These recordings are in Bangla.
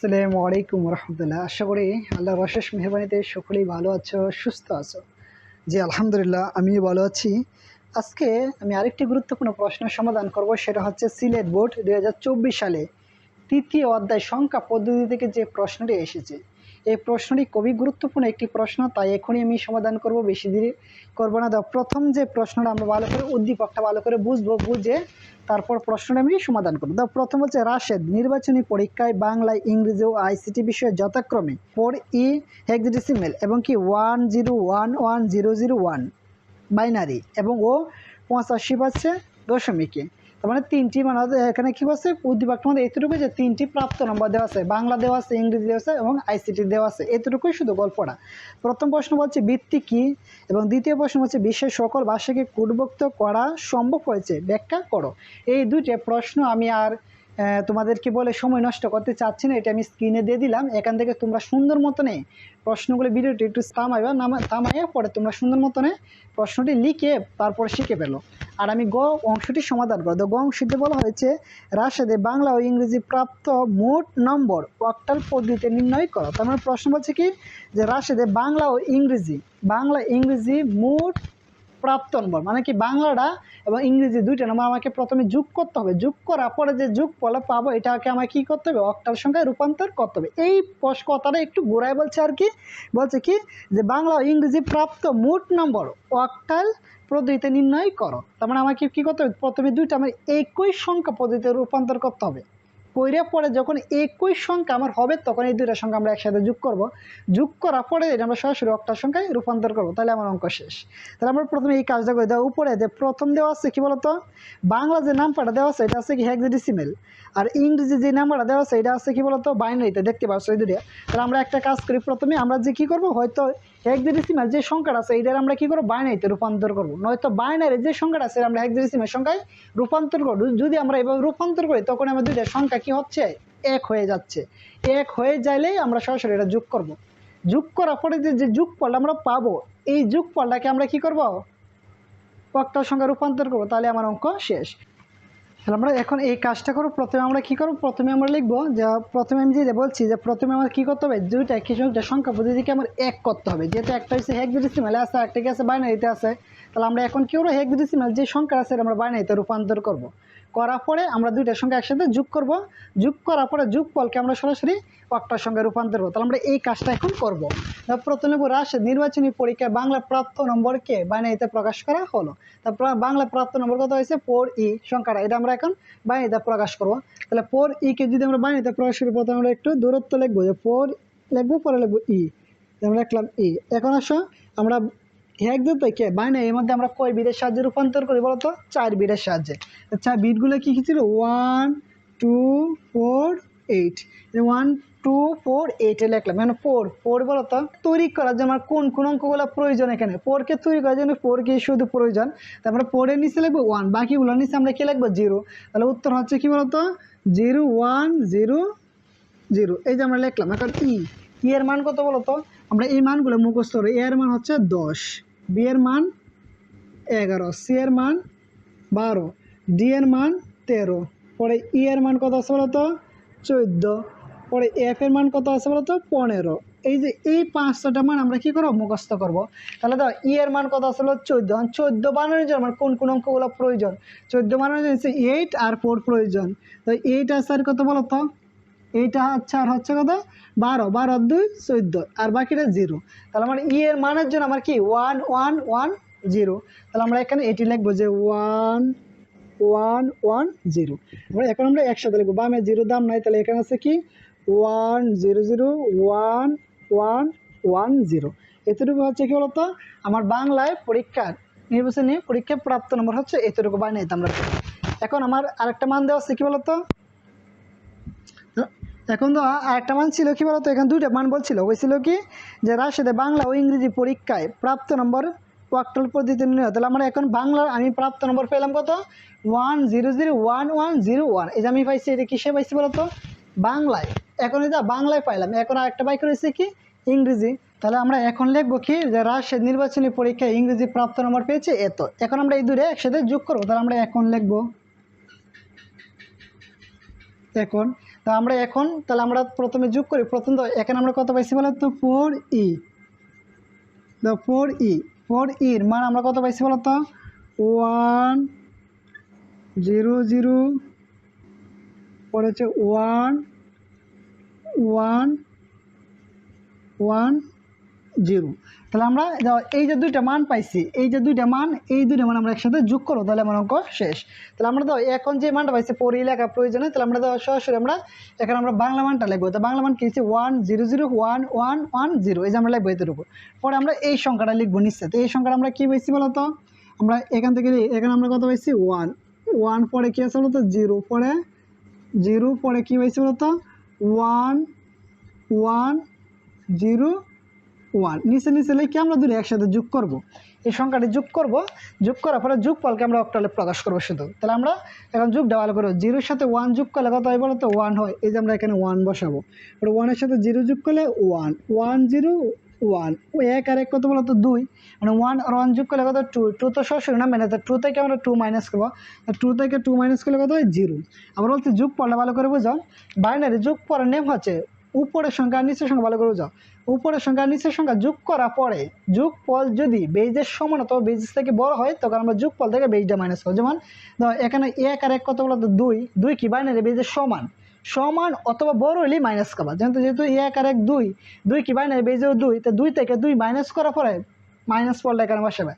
আসসালামু আলাইকুম রহমতুল্লাহ। আশা করি আল্লাহর অশেষ মেহরবানিতে সকলেই ভালো আছো, সুস্থ আছো। জি, আলহামদুলিল্লাহ, আমিও ভালো আছি। আজকে আমি আরেকটি গুরুত্বপূর্ণ প্রশ্নের সমাধান করব, সেটা হচ্ছে সিলেট বোর্ড দু হাজার চব্বিশ সালে তৃতীয় অধ্যায় সংখ্যা পদ্ধতি থেকে যে প্রশ্নটি এসেছে। এই প্রশ্নটি খুবই গুরুত্বপূর্ণ একটি প্রশ্ন, তাই এখনই আমি সমাধান করব, বেশি দেরি করব না। দাও প্রথম যে প্রশ্নটা আমরা ভালো করে, উদ্দীপকটা ভালো করে বুঝব, বুঝে তারপর প্রশ্নটা আমি সমাধান করব। দাও প্রথম হচ্ছে রাশেদ, নির্বাচনী পরীক্ষায় বাংলায় ইংরেজি ও আইসিটি বিষয়ে যথাক্রমে ফোর ই হেক্সিমেল এবং কি one zero one one zero zero one binary এবং ও পঁচাশি পাচ্ছে দশমিকে। তার মানে তিনটি মানে এখানে কী বলছে? উদ্দীপকটার মধ্যে এতটুকু যে তিনটি প্রাপ্ত নম্বর দেওয়া আছে। বাংলা দেওয়া আছে, ইংরেজি দেওয়া আছে এবং আইসিটি দেওয়া আছে। এতটুকুই শুধু গল্পটা। প্রথম প্রশ্ন বলছে বৃত্তি কী? এবং দ্বিতীয় প্রশ্ন হচ্ছে বিশ্বের সকল ভাষাকে কুটভুক্ত করা সম্ভব হয়েছে? ব্যাখ্যা করো। এই দুইটা প্রশ্ন আমি আর তোমাদেরকে বলে সময় নষ্ট করতে চাচ্ছি না, এটা আমি স্ক্রিনে দিয়ে দিলাম। এখান থেকে তোমরা সুন্দর মতনে প্রশ্নগুলো ভিডিওটি একটু থামাইবা, নামা, থামাইয়া পরে তোমরা সুন্দর মতনে প্রশ্নটি লিখে তারপর শিখে পেল আর আমি গ অংশটি সমাধান করব। গ অংশটি বলা হয়েছে, রাশেদে বাংলা ও ইংরেজি প্রাপ্ত মোট নম্বর অক্টাল পদ্ধতিতে নির্ণয় করো। তার মানে প্রশ্ন বলছে কি? যে রাশেদে বাংলা ও ইংরেজি, বাংলা, ইংরেজি মোট প্রাপ্ত নম্বর মানে কি বাংলাটা এবং ইংরেজি দুইটা নম্বর আমাকে প্রথমে যোগ করতে হবে। যোগ করার পরে যে যোগ ফলে পাবো, এটাকে আমাকে কী করতে হবে? অক্টাল সংখ্যায় রূপান্তর করতে হবে। এই কথাটা একটু গোড়ায় বলছে আর কি। বলছে কি যে বাংলা ও ইংরেজি প্রাপ্ত মোট নম্বর অক্টাল পদ্ধতিতে নির্ণয় করো। তার মানে আমাকে কী করতে হবে? প্রথমে দুইটা আমার একই সংখ্যা পদ্ধতিতে রূপান্তর করতে হবে। কইরে পরে যখন একই সংখ্যা আমার হবে, তখন এই দুইটা সংখ্যা আমরা একসাথে যোগ করব। যোগ করার পরে এটা আমরা সরাসরি অক্টাল সংখ্যায় রূপান্তর করব, তাহলে আমার অঙ্ক শেষ। তাহলে আমরা প্রথমে এই কাজটা করে দেওয়া উপরে যে প্রথম দেওয়া আছে কি বলতো? বাংলা যে নাম্বারটা দেওয়া আছে, এটা আছে কি হেক্সাডেসিমেল আর ইংরেজি যে নাম্বারটা দেওয়া আছে, এটা আছে কি বলতো? বাইনারিতে দেখতে পাচ্ছ এই দুটো তাহলে আমরা একটা কাজ করি প্রথমে, আমরা যে কি করব? হয়তো হেক্সাডেসিমেল যে সংখ্যাটা আছে এটার আমরা কি করব? বাইনারিতে রূপান্তর করব। নয়তো বাইনারি যে সংখ্যাটা আছে, আমরা হেক্সাডেসিমেল সংখ্যায় রূপান্তর করব। যদি আমরা এভাবে রূপান্তর করি, তখন আমার দুইটা সংখ্যা কি হচ্ছে? এক হয়ে যাচ্ছে। এক হয়ে যাইলেই আমরা সরাসরি এটা যোগ করব। যোগ করার পরে যে যে যোগফল আমরা পাবো, এই যোগফলটাকে আমরা কি করব? অক্টাল সংখ্যা রূপান্তর করব। তাহলে আমার অঙ্ক শেষ। তাহলে আমরা এখন এই কাজটা করব। প্রথমে আমরা কি করব? প্রথমে আমরা লিখব যে, প্রথমে আমি যেটা বলছি যে, প্রথমে আমার কি করতে হবে? দুইটা একই সংখ্যা সংখ্যা পদ্ধতিকে আমার এক করতে হবে। যেহেতু একটা হচ্ছে হেক দুটি সিমেল আছে একটা কি আছে বাইনারিতে আছে। তাহলে আমরা এখন কি করব? হেক্সিমেল যে সংখ্যা আছে আমরা বাইনারিতে রূপান্তর করব। করার পরে আমরা দুইটা সংখ্যা একসাথে যোগ করব। যোগ করার পরে যোগ ফলকে আমরা সরাসরি অক্টার সঙ্গে রূপান্তর করব। তাহলে আমরা এই কাজটা এখন করব। প্রথমে রাশিদ নির্বাচনী পরীক্ষায় বাংলা প্রাপ্ত নম্বরকে বাইনারিতে প্রকাশ করা হলো। তারপর বাংলা প্রাপ্ত নম্বর কত হয়েছে? পোর ই সংখ্যাটা। এটা আমরা এখন বাইনারিতে প্রকাশ করব। তাহলে ফোর ইকে যদি আমরা বাইনারিতে প্রকাশ করি, প্রথমে আমরা একটু দূরত্ব লিখব যে পোর লিখব, পরে লিখব ই আমরা লিখলাম ই এখন আসো, আমরা এক দু থেকে বাইনারি এর মধ্যে আমরা কয় বিটের সাহায্যে রূপান্তর করি বলো তো? চার বিটের সাহায্যে। আচ্ছা বিটগুলো কী কী ছিল? One two four eight one two four এইটে লিখলাম। মানে ফোর ফোর বলো তো? তৈরি করার জন্য আমার কোন কোন অঙ্কগুলো প্রয়োজন এখানে? ফোরকে তৈরি করার জন্য ফোরকে শুধু প্রয়োজন? তারপরে ফোরের নিচে লিখব ওয়ান বাকিগুলোর নিচে আমরা কি লিখব? জিরো তাহলে উত্তর হচ্ছে কি বলতো জিরো ওয়ান জিরো জিরো এই যে আমরা লিখলাম। এখন ই ই এর মান কত বলো তো? আমরা এই মানগুলো মুখস্থ এর মান হচ্ছে দশ। বি এর মান এগারো সি এর মান বারো ডি এর মান তেরো। পরে ই এর মান কত আছে বলতো? চোদ্দ। পরে এফ এর মান কত আছে বলতো? পনেরো। এই যে এই পাঁচটা মান আমরা কি করব? মুখস্থ করব। তাহলে তো ই এর মান কত আসলো চোদ্দ। চোদ্দ বানানোর জন্য আমার কোন কোন অঙ্কগুলো প্রয়োজন? চোদ্দ বানানোর জন্য এইট আর ফোর প্রয়োজন। তো এইট আর কত বলো তো এইটা হচ্ছে আর হচ্ছে কত? বারো বারো, দুই, চোদ্দ, আর বাকিটা জিরো। তাহলে আমার ই এর মানের জন্য আমার কি? ওয়ান ওয়ান ওয়ান জিরো তাহলে আমরা এখানে এটি লিখব যে ওয়ান ওয়ান ওয়ান জিরো আমরা এখন আমরা একসাথে লিখব। বামে জিরো, দাম নাই, তাহলে এখানে আছে কি? One zero zero one one one zero এতটুকু হচ্ছে কি বলতো? আমার বাংলায় পরীক্ষার নির্বাচনী পরীক্ষায় প্রাপ্ত নম্বর হচ্ছে এতটুকু, বানিয়ে আমরা। এখন আমার আরেকটা মান দেওয়া আছে কি বলতো? এখন তো আরেকটা মান ছিল কি বলতো? এখানে দুইটা মান বলছিল। বলছিল কি? যে রাশেদে বাংলা ও ইংরেজি পরীক্ষায় প্রাপ্ত নম্বর ওয়াক্টল পদ্ধতি নিয়ে তাহলে আমরা এখন বাংলার আমি প্রাপ্ত নম্বর পেলাম কত? One zero zero one one zero one. এই যে আমি পাইছি, এটা কিসে পাইছি বলতো? বাংলায়। এখন এটা বাংলায় পাইলাম। এখন আর আরেকটা বাইক রয়েছে কি? ইংরেজি। তাহলে আমরা এখন লিখব কি? যে রাশেদ নির্বাচনী পরীক্ষায় ইংরেজি প্রাপ্ত নম্বর পেয়েছে এত। এখন আমরা এই দুটো একসাথে যোগ করব। তাহলে আমরা এখন লিখব, এখন তো আমরা এখন, তাহলে আমরা প্রথমে যোগ করি। প্রথম তো এখানে আমরা কত পাইছি বলো তো? ফোর ই তো ফোর ই ফোর ইর মান আমরা কত পাইছি বলো তো? ওয়ান জিরো জিরো পরে হচ্ছে ওয়ান ওয়ান ওয়ান জিরো তাহলে আমরা এই যে দুইটা মান পাইছি, এই যে দুইটা মান, এই দুইটা মান আমরা একসাথে যোগ করব তাহলে আমার অঙ্ক শেষ। তাহলে আমরা তো এখন যে মানটা পাইছি পরে লেখা, প্রয়োজনে, তাহলে আমরা তো সরাসরি আমরা এখানে আমরা বাংলা মানটা লিখব। তো বাংলা মান কি হচ্ছে one, zero zero, one one one, zero. এই যে আমরা লিখব এদের উপর। পরে আমরা এই সংখ্যাটা লিখব নিশ্চয় তো এই সংখ্যাটা আমরা কী পাইছি বলো তো? আমরা এখান থেকে এখানে আমরা কত পাইছি? ওয়ান। ওয়ান পরে কী আছে বলো তো? জিরো পরে জিরো পরে কী পাইছি বলো তো? One one, zero one. নিচে নিচে লিখে আমরা দুটো একসাথে যোগ করব। এই সংখ্যাটি যোগ করব। যোগ করার পরে যোগফলকে আমরা অক্টালে প্রকাশ করব শুধু। তাহলে আমরা এখন যোগ দেওয়াল করব। জিরোর সাথে ওয়ান যোগ করলে কত হয় বলো তো ওয়ান হয়। এই যে আমরা এখানে ওয়ান বসাবো। এবার ওয়ানের সাথে জিরো যোগ করলে ওয়ান। One, zero, one. এক আর এক কত বলো তো দুই। মানে ওয়ান আর ওয়ান যোগ করলে কত? টু। টু তো সরাসরি না মানে? টু থেকে আমরা টু মাইনাস করব। টু থেকে টু মাইনাস করলে কত হয়? জিরো। আবার বলতে যোগ পড়লে ভালো করে বুঝাও। বাইনারি যোগ পড়ার নেম হচ্ছে উপরের সংখ্যা আর নিচের সংখ্যা ভালো করে যাও উপরের সংখ্যা আর নিচের সংখ্যা যোগ করা পরে যোগ ফল যদি বেজের সমান অথবা বেজের থেকে বড় হয়, তখন আমরা যোগ ফল থেকে বেজটা মাইনাস করব। যেমন এখানে এক আর এক কত বলো তো দুই। দুই কি? বাইনারি বেজের সমান। সমান অথবা বড় হলেই মাইনাস করবা। যেহেতু যেহেতু এক আর এক দুই দুই কি? বাইনারি বেজেও দুই। তো দুই থেকে দুই মাইনাস করার পরে মাইনাস ফলটা এখানে বসাবে।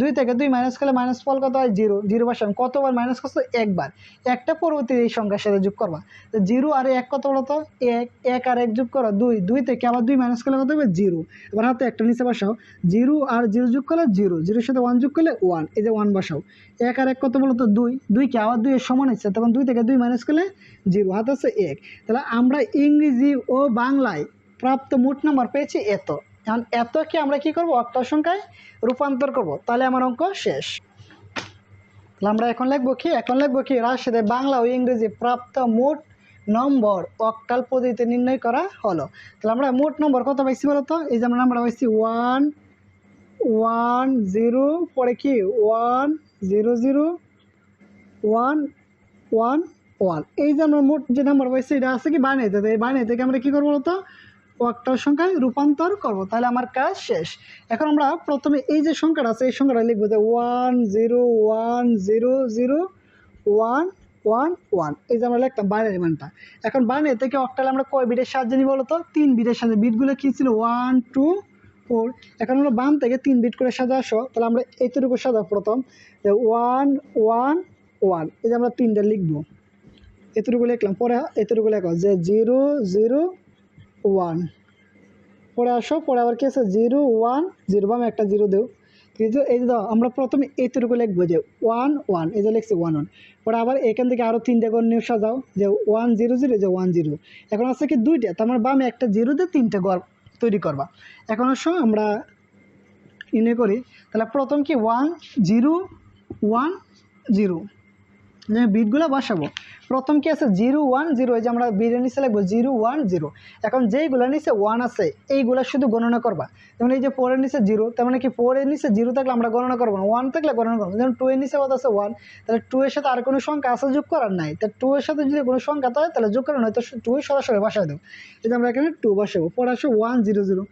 দুই থেকে দুই মাইনাস করলে মাইনাস ফল কত হয়? জিরো জিরো বসাবে। কতবার মাইনাস করছ? একবার। একটা পরবর্তী এই সংখ্যার সাথে যোগ করবা। তো জিরো আর এক কত বলো তো এক। এক আর এক যোগ করো দুই। দুই থেকে আবার দুই মাইনাস করলে কত হবে? জিরো এবার হাতে একটা নিচে বসাও। জিরো আর জিরো যোগ করলে জিরো জিরোর সাথে ওয়ান যোগ করলে ওয়ান এই যে ওয়ান বসাও। এক আর এক কত বলো তো দুই দুইকে আবার দুইয়ের সমান হচ্ছে। তখন দুই থেকে দুই মাইনাস করলে জিরো হাতে হচ্ছে এক। তাহলে আমরা ইংরেজি ও বাংলায় প্রাপ্ত মোট নাম্বার পেয়েছি এত। এখন এতকে আমরা কি করব? অক্টাল সংখ্যায় রূপান্তর করব? তাহলে আমার অঙ্ক শেষ। তাহলে আমরা এখন লিখব কি? এখন লিখব কি? রাশিদে বাংলা ও ইংরেজি প্রাপ্ত মোট নম্বর অক্টাল পদ্ধতিতে নির্ণয় করা হলো। তাহলে আমরা মোট নম্বর কত পাইছি বলতো? এই যে আমরা নাম্বার পাইছি ওয়ান ওয়ান জিরো পরে কি? One zero zero one one one এই যে আমরা মোট যে নাম্বার পাইছি, এটা আছে কি বানিয়ে এই বানিয়ে থেকে আমরা কী করব বলতো? অক্টাল সংখ্যায় রূপান্তর করব, তাহলে আমার কাজ শেষ। এখন আমরা প্রথমে এই যে সংখ্যাটা আছে, এই সংখ্যাটা লিখব যে one zero one zero zero one one one এই যে আমরা লিখতাম বাইরের মানটা। এখন বাইরে থেকে অক্টাল আমরা কয় বিটের সাহায্যে নিব বলতো? তিন বিটের সাহায্যে। বিটগুলো কী ছিল? ওয়ান টু ফোর এখন আমরা বাম থেকে তিন বিট করে সাজা আসো। তাহলে আমরা এইটুকু সাজা প্রথম। যে ওয়ান ওয়ান ওয়ান এই যে আমরা তিনটা লিখব। এতটুকু লিখলাম। পরে এতটুকু লেখো যে জিরো জিরো ওয়ান পরে আসো পরে আবার কি আছে? জিরো ওয়ান, জিরো, বামে একটা জিরো দেও। কিন্তু এই যে দাও, আমরা প্রথমে এইটুকু লিখব যে ওয়ান ওয়ান এই যে লিখছি ওয়ান ওয়ান পরে আবার এখান থেকে আরও তিনটে করে নিয়ে সাজাও, যে ওয়ান জিরো জিরো যে ওয়ান জিরো। এখন আছে কি দুইটা, তার মানে বামে একটা জিরো দিয়ে তিনটে ঘর তৈরি করবা। এখন আসো, আমরা ইনে করি। তাহলে প্রথম কি ওয়ান জিরো ওয়ান জিরো। বিটগুলো বসাবো। প্রথম কি আছে? জিরো ওয়ান জিরো, এই যে আমরা বিটের নিচে লাগবো জিরো ওয়ান জিরো। এখন যেইগুলো নিচে ওয়ান আছে, এইগুলো শুধু গণনা করবা। যেমন এই যে ফোরের নিচে জিরো, তার মানে কি ফোরের নিচে জিরো থাকলে আমরা গণনা করব না। ওয়ান থাকলে গণনা করব যেমন টু এর নিচে কত আছে? ওয়ান তাহলে টু এর সাথে আর কোনো সংখ্যা আছে যোগ করার নাই। তা টু এর সাথে যদি কোনো সংখ্যা থাকে, তাহলে যোগ করার নয় তো টু সরাসরি বসায় দেবো। এই যে আমরা এখানে টু বসাবো। পরে আসো one zero zero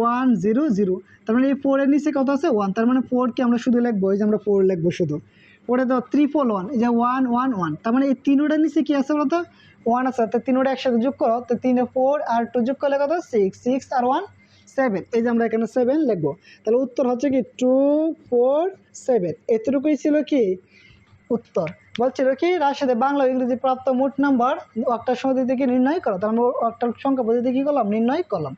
one zero zero তার মানে এই ফোরের নিচে কত আছে? ওয়ান তার মানে ফোরকে আমরা শুধু লিখব। এই যে আমরা ফোর লিখব শুধু। পরে দাও ত্রিপল ওয়ান এই যে ওয়ান ওয়ান ওয়ান তার মানে এই তিনোটার নিচে কী আছে বলতো? ওয়ান আছে। তো তিনোটা একসাথে যোগ করো, তো তিনে ফোর আর টু যোগ করলে কত? সিক্স সিক্স আর ওয়ান সেভেন এই যে আমরা এখানে সেভেন লিখব। তাহলে উত্তর হচ্ছে কি? টু ফোর সেভেন এতটুকুই ছিল কি? উত্তর। বলছিল কি রাশিদে বাংলা ইংরেজি প্রাপ্ত মোট নাম্বার অক্টাল সমিতি থেকে নির্ণয় করো। তার আমরা অক্টাল সংখ্যা পদ্ধতি কী করলাম নির্ণয় করলাম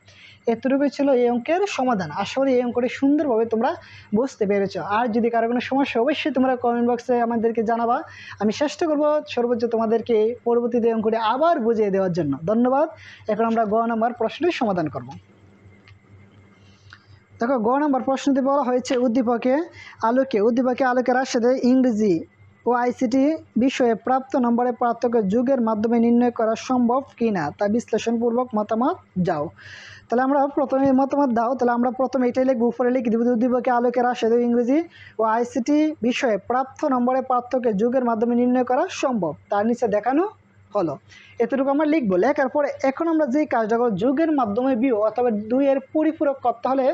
এতটুকুই ছিল এই অঙ্কের সমাধান। আশা করি এই অঙ্কটি সুন্দরভাবে তোমরা বুঝতে পেরেছ। আর যদি কারও কোনো সমস্যা, অবশ্যই তোমরা কমেন্ট বক্সে আমাদেরকে জানাবা। আমি চেষ্টা করব সর্বোচ্চ তোমাদেরকে পরবর্তীতে অঙ্কটি আবার বুঝিয়ে দেওয়ার জন্য। ধন্যবাদ। এখন আমরা গ নম্বর প্রশ্নের সমাধান করব। দেখো, গ নম্বর প্রশ্নটি বলা হয়েছে উদ্দীপকে আলোকে। উদ্দীপকে আলোকে রাশিদে ইংরেজি ও আইসিটি বিষয়ে প্রাপ্ত নম্বরের পার্থক্য যুগের মাধ্যমে নির্ণয় করা সম্ভব কি না তা বিশ্লেষণপূর্বক মতামত যাও তাহলে আমরা প্রথমে মতামত দাও, তাহলে আমরা প্রথমে এটাই লিখব, উপরে লিখি দিব উদ্দীপকে আলোকে রাশিদে ইংরেজি। ও আইসিটি বিষয়ে প্রাপ্ত নম্বরের পার্থক্য যুগের মাধ্যমে নির্ণয় করা সম্ভব, তার নিচে দেখানো হলো। এতটুকু আমরা লিখব। লেখার পরে এখন আমরা যেই কাজটা করব, যোগের মাধ্যমে বিও অথবা দুইয়ের পরিপূরক করতে হলে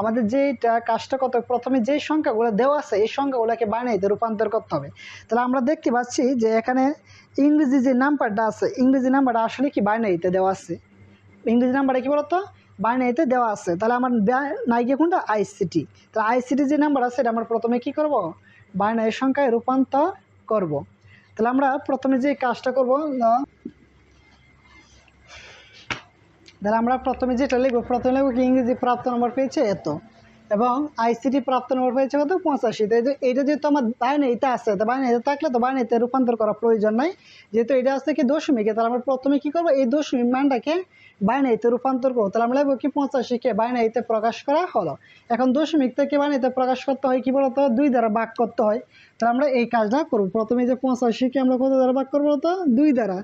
আমাদের যেইটা কাজটা করতে হবে, প্রথমে যেই সংখ্যাগুলো দেওয়া আছে, এই সংখ্যাগুলোকে বানাইতে রূপান্তর করতে হবে। তাহলে আমরা দেখতে পাচ্ছি যে এখানে ইংরেজি যে নাম্বারটা আছে, ইংরেজি নাম্বারটা আসলে কি বাইনারিতে দেওয়া আছে? ইংরেজি নাম্বারটা কি বলতো? বাইনারিতে দেওয়া আছে। তাহলে আমার নাইকে কোনটা? আইসিটি। তাহলে আইসিটি যে নাম্বার আছে, এটা আমরা প্রথমে কি করব? বাইনারি সংখ্যায় রূপান্তর করব। তাহলে আমরা প্রথমে যে কাজটা করব তাহলে আমরা প্রথমে যেটা লিখব, প্রথমে লিখব কি ইংরেজি প্রাপ্ত নম্বর পেয়েছে এত। এবং আইসিটি প্রাপ্ত নম্বর পেয়েছে কত? পঁচাশি। তো এই যে এইটা যেহেতু আমার বাইনারিতে আছে, তো বাইনারিতে থাকলে তো বাইনারিতে রূপান্তর করার প্রয়োজন নাই। যেহেতু এটা আসছে কি দশমিকে, তাহলে আমরা প্রথমে কি করব? এই দশমিক মানটাকে বাইনারিতে রূপান্তর করব। তাহলে আমরা লিখব কি পঁচাশিকে বাইনারিতে প্রকাশ করা হলো। এখন দশমিক থেকে বাইনারিতে প্রকাশ করতে হয় কি বলতো? দুই দ্বারা ভাগ করতে হয়। তাহলে আমরা এই কাজটা করব। প্রথমে যে পঁচাশিকে আমরা কত দ্বারা ভাগ করব তো দুই দ্বারা।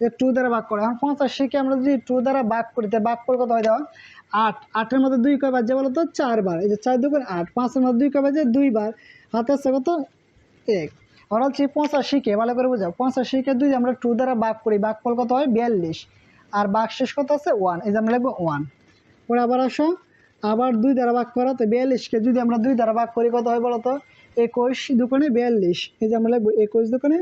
যে টু দ্বারা ভাগ করে এখন পঁচাশিকে আমরা যদি টু দ্বারা ভাগ করি তাহলে ভাগ করে কত হয় দেওয়া আট, আটের মধ্যে দুই কয় বাজে বলো তো? চারবার এই যে চার দুগুণ আট, পাঁচের মধ্যে দুই কয় বাজে? দুইবার হাতে আছে কত? এক। আর হচ্ছে পঁচাশিকে ভালো করে বোঝাও। পঁচাশিকে দুই, আমরা টু দ্বারা ভাগ করি। ভাগ ফল কত হয়? বিয়াল্লিশ। আর ভাগ শেষ কত আছে? ওয়ান এই যে আমরা লিখব ওয়ান পরে আবার আসো। আবার দুই দ্বারা ভাগ করা, তো বিয়াল্লিশকে যদি আমরা দুই দ্বারা ভাগ করি, কত হয় বলো তো? একুশ দোকানে বিয়াল্লিশ। এই যে আমরা লিখব একুশ দোকানে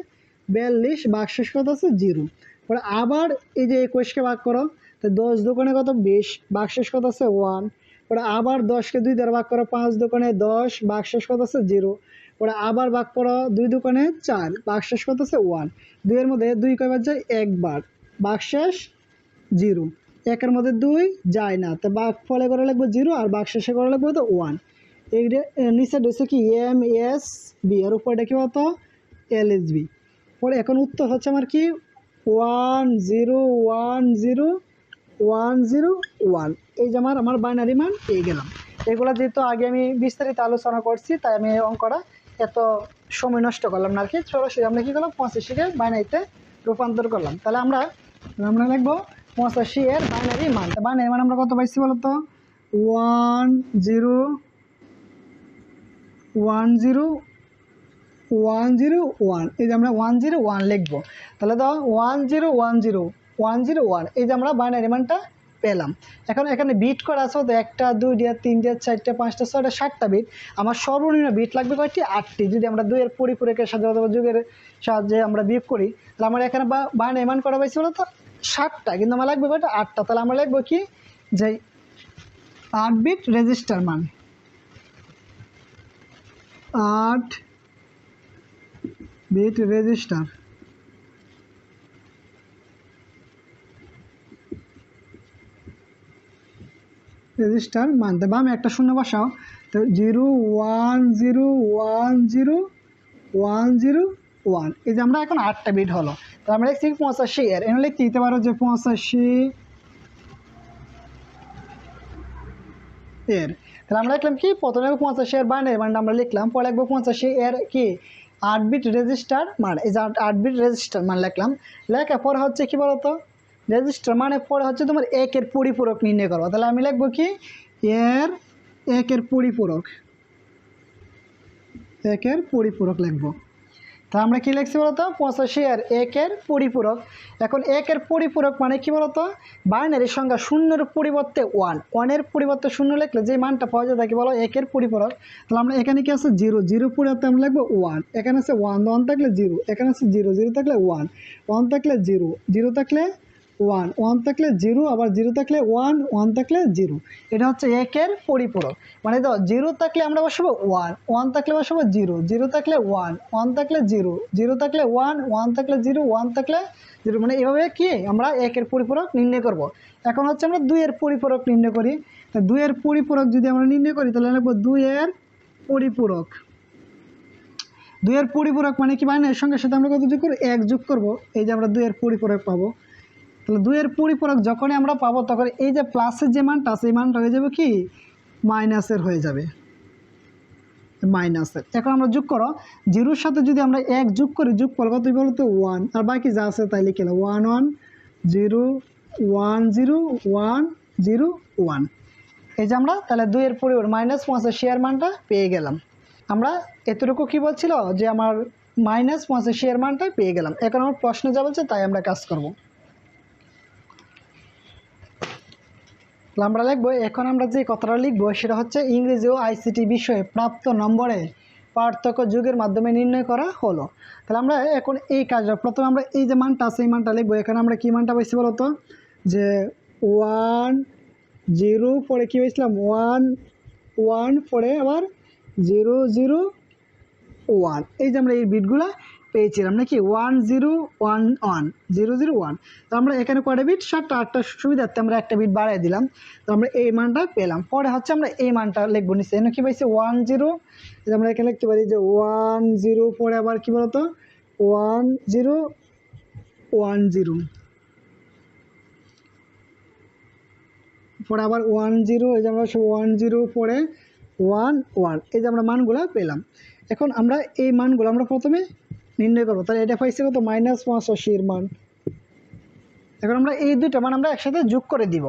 বিয়াল্লিশ ভাগ শেষ কত আছে? জিরো পরে আবার এই যে একুশকে ভাগ করো। তো দশ দোকানে কত? বিশ। ভাগ শেষ কত আছে? ওয়ান পরে আবার দশকে দুই দ্বারা ভাগ করো পাঁচ দোকানে দশ ভাগ শেষ কত আছে? জিরো পরে আবার ভাগ করো দুই দোকানে চার ভাগ শেষ কত আছে? ওয়ান দুইয়ের মধ্যে দুই কয়বার যায়? একবার। ভাগ শেষ জিরো একের মধ্যে দুই যায় না। তো বাঘ ফলে করে লাগবে জিরো আর বাঘ শেষে করে লাগবে তো ওয়ান এইটা নিচে রয়েছে কি? এম এস বি এর উপরটা কি হতো এল এস বি পরে এখন উত্তর হচ্ছে আমার কি? One zero one zero one zero one. এই যে আমার আমার বাইনারি মান পেয়ে গেলাম। এগুলো যেহেতু আগে আমি বিস্তারিত আলোচনা করছি, তাই আমি অঙ্কটা এত সময় নষ্ট করলাম না আর কি। সরাসরি আমরা কী করলাম? পঁচাশিকে বাইনারিতে রূপান্তর করলাম। তাহলে আমরা আমরা লিখব পঁচাশি এর বাইনারি মান। বাইনারি মান আমরা কত পাইছি বলতো? One zero one zero one zero, one. এই যে আমরা ওয়ান জিরো, ওয়ান লিখব। তাহলে তো one zero one zero. One zero one. এই যে আমরা বাইনারি মানটা পেলাম। এখন এখানে বিট করা আছে তো একটা, দুইটা, তিনটে, চারটে, পাঁচটা, ছয়টা, সাতটা বিট আমার সর্বনিম্ন বিট লাগবে কয়েকটি আটটি। যদি আমরা দুইয়ের পরিপূরকের সাথে অথবা যুগের সাহায্যে আমরা বিয়োগ করি, তাহলে আমার এখানে বাইনারি মান করা হয়েছে বলো তো ষাটটা কিন্তু আমার লাগবে কয়টা? আটটা। তাহলে আমরা লিখব কি? যে আট বিট রেজিস্টার মান। আট বিট রেজিস্টার রেজিস্টার, মানতে আমি একটা শূন্য বসাও। তো zero one zero one zero one zero one. এই যে আমরা এখন আটটা বিট হলো। তো আমরা লিখছি পঁচাশি এর। এনে লিখতে দিতে পারো যে পঁচাশি এর। তাহলে আমরা লিখলাম কি? প্রথমে পঁচাশি এর বাইনারি মানটা আমরা লিখলাম, পরে লিখব পঁচাশি এর কি? আট বিট রেজিস্টার মান, এই যে আট- বিট রেজিস্টার মান লিখলাম। লেখার পর হচ্ছে কি বলতো? রেজিস্টার মানে পরে হচ্ছে তোমার একের পরিপূরক নির্ণয় করব। তাহলে আমি লিখব কি? এর একের পরিপূরক। একের পরিপূরক লিখব। তা আমরা কি লিখছি বলতো? পঁচাশি আর একের পরিপূরক। এখন একের পরিপূরক মানে কি বলতো? বাইনারি সংখ্যা শূন্যের পরিবর্তে ওয়ান ওয়ানের পরিবর্তে শূন্য লিখলে যে মানটা পাওয়া যায় তাকে বলো একের পরিপূরক। তাহলে আমরা এখানে কি আছে? জিরো জিরো পরিবর্তে আমরা লিখব ওয়ান এখানে আছে ওয়ান ওয়ান থাকলে জিরো এখানে আছে জিরো জিরো থাকলে ওয়ান ওয়ান থাকলে জিরো জিরো থাকলে ওয়ান ওয়ান থাকলে জিরো আবার জিরো থাকলে ওয়ান ওয়ান থাকলে জিরো এটা হচ্ছে একের পরিপূরক। মানে তো জিরো থাকলে আমরা বসাবো ওয়ান ওয়ান থাকলে বসাবো জিরো জিরো থাকলে ওয়ান ওয়ান থাকলে জিরো জিরো থাকলে ওয়ান ওয়ান থাকলে জিরো ওয়ান থাকলে জিরো মানে এভাবে কি আমরা একের পরিপূরক নির্ণয় করব। এখন হচ্ছে আমরা দুইয়ের পরিপূরক নির্ণয় করি। তা দুইয়ের পরিপূরক যদি আমরা নির্ণয় করি, তাহলে লিখব দুইয়ের পরিপূরক। দুইয়ের পরিপূরক মানে কি? মানে এর সঙ্গে সাথে আমরা কত যোগ করব? এক যোগ করব। এই যে আমরা দুইয়ের পরিপূরক পাবো। তাহলে দুইয়ের পরিপূরক যখনই আমরা পাবো, তখন এই যে প্লাসের যে মানটা এই মানটা হয়ে যাবে কি? মাইনাসের হয়ে যাবে। মাইনাসের। এখন আমরা যোগ করো, জিরোর সাথে যদি আমরা এক যোগ করি যোগ করব কত বলো তো? ওয়ান। আর বাকি যা আছে তাই লিখে one one, zero one zero one zero, one. এই যে আমরা তাহলে দুইয়ের পরিবার মাইনাস পঁচাশি শেয়ার মানটা পেয়ে গেলাম। আমরা এতটুকু কি বলছিল? যে আমার মাইনাস পঁচাশি শেয়ার মানটা পেয়ে গেলাম। এখন আমার প্রশ্ন যা বলছে, তাই আমরা কাজ করব। আমরা লিখব, এখন আমরা যে কথাটা লিখব সেটা হচ্ছে ইংরেজি ও আইসিটি বিষয়ে প্রাপ্ত নম্বরে পার্থক্য যুগের মাধ্যমে নির্ণয় করা হলো। তাহলে আমরা এখন এই কাজটা, প্রথমে আমরা এই যে মানটা আছে, এই মানটা লিখব। এখানে আমরা কী মানটা পাইছি বলতো? যে ওয়ান জিরো পরে কী হয়েছিলাম ওয়ান ওয়ান পরে আবার জিরো জিরো, ওয়ান। এই যে আমরা এই বিটগুলো পেয়েছিলাম, নাকি? One zero one one zero zero one তো আমরা এখানে কয়টা বিট সাতটা, আটটা সুবিধার্থে আমরা একটা বিট বাড়াই দিলাম। তো আমরা এই মানটা পেলাম। পরে হচ্ছে আমরা এই মানটা লিখব নিচ্ছি এখানে কী পাইছি? ওয়ান জিরো আমরা এখানে লিখতে পারি যে ওয়ান জিরো পরে আবার কী বলতো? ওয়ান জিরো ওয়ান জিরো পরে আবার ওয়ান জিরো এই যে আমরা ওয়ান জিরো পরে ওয়ান ওয়ান এই যে আমরা মানগুলো পেলাম। এখন আমরা এই মানগুলো আমরা প্রথমে নির্ণয় করব। তাহলে এটা পাইছে কত? মাইনাস পঁচাশির মান। এখন আমরা এই দুইটা মান আমরা একসাথে যোগ করে দিব।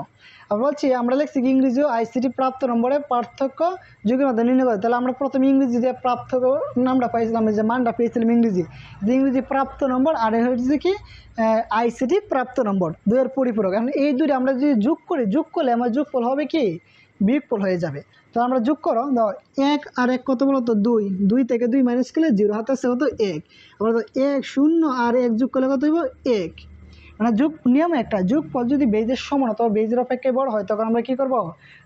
আবার বলছি, আমরা লিখছি কি ইংরেজি ও আইসিটি প্রাপ্ত নম্বরে পার্থক্য যুগের মধ্যে নির্ণয় করে। তাহলে আমরা প্রথমে ইংরেজি দিয়ে প্রাপ্ত নামটা পাইছিলাম, যে মানটা পেয়েছিলাম ইংরেজি। যে ইংরেজি প্রাপ্ত নম্বর, আর হচ্ছে কি আইসিটি প্রাপ্ত নম্বর দুয়ের পরিপূরক। এখন এই দুটো আমরা যদি যোগ করি, যোগ করলে আমার যোগফল হবে কি? বিয়োগফল হয়ে যাবে। তো আমরা যোগ করো দাও এক আর এক কত বলো তো দুই। দুই থেকে দুই মাইনাস করলে জিরো হাতে আছে কত এক। আমরা তো এক শূন্য আর এক যোগ করলে কত হইব? এক। মানে যোগ নিয়ম একটা, যোগফল যদি বেজের সমান অথবা বেজের অপেক্ষায় বড় হয়, তখন আমরা কি করব?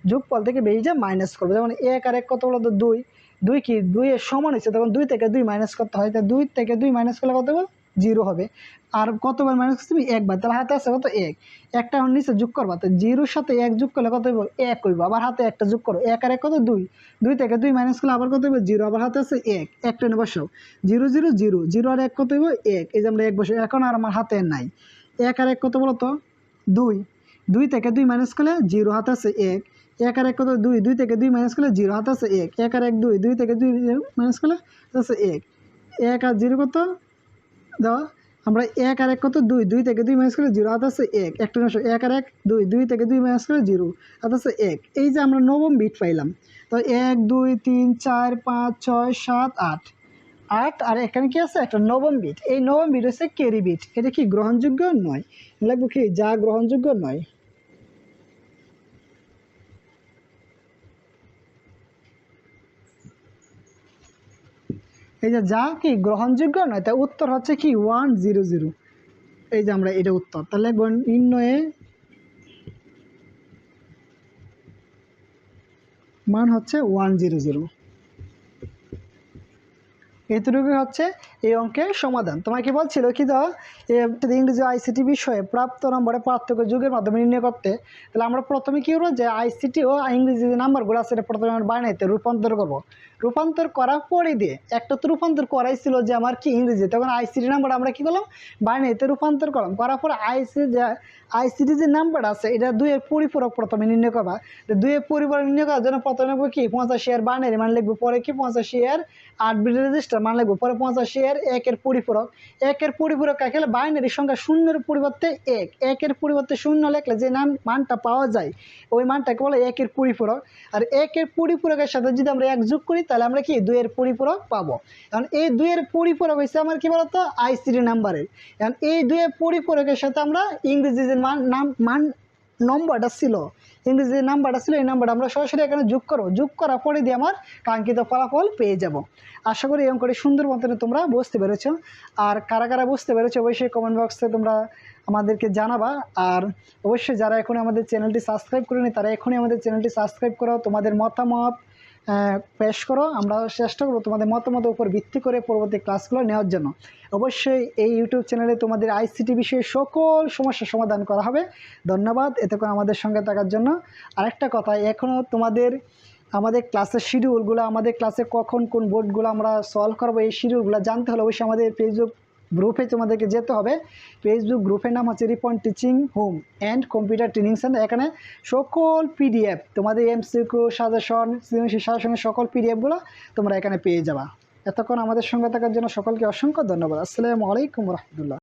যোগফল থেকে বেজে মাইনাস করব। যেমন এক আর এক কত বলো তো দুই। দুই কি? দুইয়ের সমান হয়েছে, তখন দুই থেকে দুই মাইনাস করতে হয়। তা দুই থেকে দুই মাইনাস করলে কত হবে জিরো হবে। আর কতবার মাইনাস করতে তুমি? একবার। তাহলে হাতে আছে কত? এক। একটা এখন নিচে যোগ করবা, তো জিরোর সাথে এক যোগ করলে কত এক হইব। আবার হাতে একটা যোগ করো। এক আর এক কত? দুই। দুই থেকে দুই মাইনাস করলে আবার কত জিরো। আবার হাতে আছে এক। একটা এনে বসাও জিরো জিরো জিরো। জিরো আর এক কত এক। এই যে আমরা এক বসে এখন আর আমার হাতে নাই। এক আর এক কত বলো তো? দুই। দুই থেকে দুই মাইনাস করলে জিরো হাতে আছে এক। এক আর এক কত? দুই। দুই থেকে দুই মাইনাস করলে জিরো হাতে আছে এক। এক আর এক দুই। দুই থেকে দুই মাইনাস করলে আছে এক। এক আর জিরো কত? দেওয়া আমরা এক আর এক কত? দুই। দুই থেকে দুই মাইনাস করে জিরো আছে এক। একটা নশো এক আর এক, দুই। দুই থেকে দুই মাইনাস করে জিরো আছে এক। এই যে আমরা নবম বিট পাইলাম। তো এক, দুই, তিন, চার, পাঁচ, ছয়, সাত, আট। আট আর এখানে কি আছে? একটা নবম বিট এই নবম বিট হচ্ছে কেরি বিট এটা কি গ্রহণযোগ্য নয়? লাগবে কি? যা গ্রহণযোগ্য নয়। এই যে যা কি গ্রহণযোগ্য নয় তাই উত্তর হচ্ছে কি ওয়ান জিরো জিরো এই যে আমরা এটা উত্তর, তাহলে নির্ণয়ে মান হচ্ছে ওয়ান জিরো জিরো এতটুকু হচ্ছে এই অঙ্কের সমাধান। তোমাকে বলছিল কি দাও ইংরেজি আইসিটি বিষয়ে প্রাপ্ত নম্বরে পার্থক্য যুগের মাধ্যমে নির্ণয় করতে, তাহলে আমরা প্রথমে কী করব যে আইসিটি ও ইংরেজি যে নাম্বারগুলো আছে সেটা প্রথমে আমরা বানাইতে রূপান্তর করব। রূপান্তর করার পরে দিয়ে একটা তো রূপান্তর করাই ছিল যে আমার কি ইংরেজি, তখন আইসিটি নাম্বার আমরা কী করলাম? বানাইতে রূপান্তর করলাম। করার পর আইসি যে আইসিটি যে নাম্বার আছে, এটা দুইয়ের পরিপূরক প্রথমে নির্ণয় করবা। দুইয়ের পরিপূরক নির্ণয় করার জন্য প্রথমে কি? পঞ্চাশ এর বাইনারি মান লিখব পরে কি? পঞ্চাশি এর আট বিট রেজিস্টার মান লিখব পরে পঞ্চাশি এর একের পরিপূরক। একের পরিপূরক কাকে বাইনারি সংখ্যা শূন্যের পরিবর্তে এক। একের পরিবর্তে শূন্য লেখলে যে নাম, মানটা পাওয়া যায়, ওই মানটাকে বলে একের পরিপূরক। আর একের পরিপূরকের সাথে যদি আমরা এক যোগ করি তাহলে আমরা কি দুইয়ের পরিপূরক পাবো? কারণ এই দুইয়ের পরিপূরক হয়েছে আমার কি বলতো? আইসিডি নাম্বারের কারণ এই দুইয়ের পরিপূরকের সাথে আমরা ইংরেজি যে মান নাম মান নম্বরটা ছিল, ইংরেজি যে নাম্বারটা ছিল, এই নাম্বারটা আমরা সরাসরি এখানে যোগ করো যোগ করার পরে দিয়ে আমার কাঙ্ক্ষিত ফলাফল পেয়ে যাব। আশা করি এরকম করে সুন্দর মতনে তোমরা বুঝতে পেরেছ। আর কারা কারা বুঝতে পেরেছ অবশ্যই কমেন্ট বক্সে তোমরা আমাদেরকে জানাবা। আর অবশ্যই যারা এখন আমাদের চ্যানেলটি সাবস্ক্রাইব করেনি, তারা এখনই আমাদের চ্যানেলটি সাবস্ক্রাইব করো তোমাদের মতামত পেশ করো। আমরা চেষ্টা করব তোমাদের মতামতের উপর ভিত্তি করে পরবর্তী ক্লাসগুলো নেওয়ার জন্য। অবশ্যই এই ইউটিউব চ্যানেলে তোমাদের আইসিটি বিষয়ে সকল সমস্যার সমাধান করা হবে। ধন্যবাদ এতক্ষণ আমাদের সঙ্গে থাকার জন্য। আরেকটা কথা এখনও তোমাদের, আমাদের ক্লাসের শিডিউলগুলো আমাদের ক্লাসে কখন কোন বোর্ডগুলো আমরা সলভ করব, এই শিডিউলগুলো জানতে হলে অবশ্যই আমাদের ফেসবুক গ্রুপে তোমাদেরকে যেতে হবে। ফেসবুক গ্রুপের নাম হচ্ছে Ripon teaching home and computer training centre এখানে সকল পিডিএফ তোমাদের এমসিকিউ সাজেশন সাজেশনের সকল পিডিএফগুলো তোমরা এখানে পেয়ে যাবা। এতক্ষণ আমাদের সঙ্গে থাকার জন্য সকলকে অসংখ্য ধন্যবাদ। আসসালামু আলাইকুম রহমতুল্লাহ।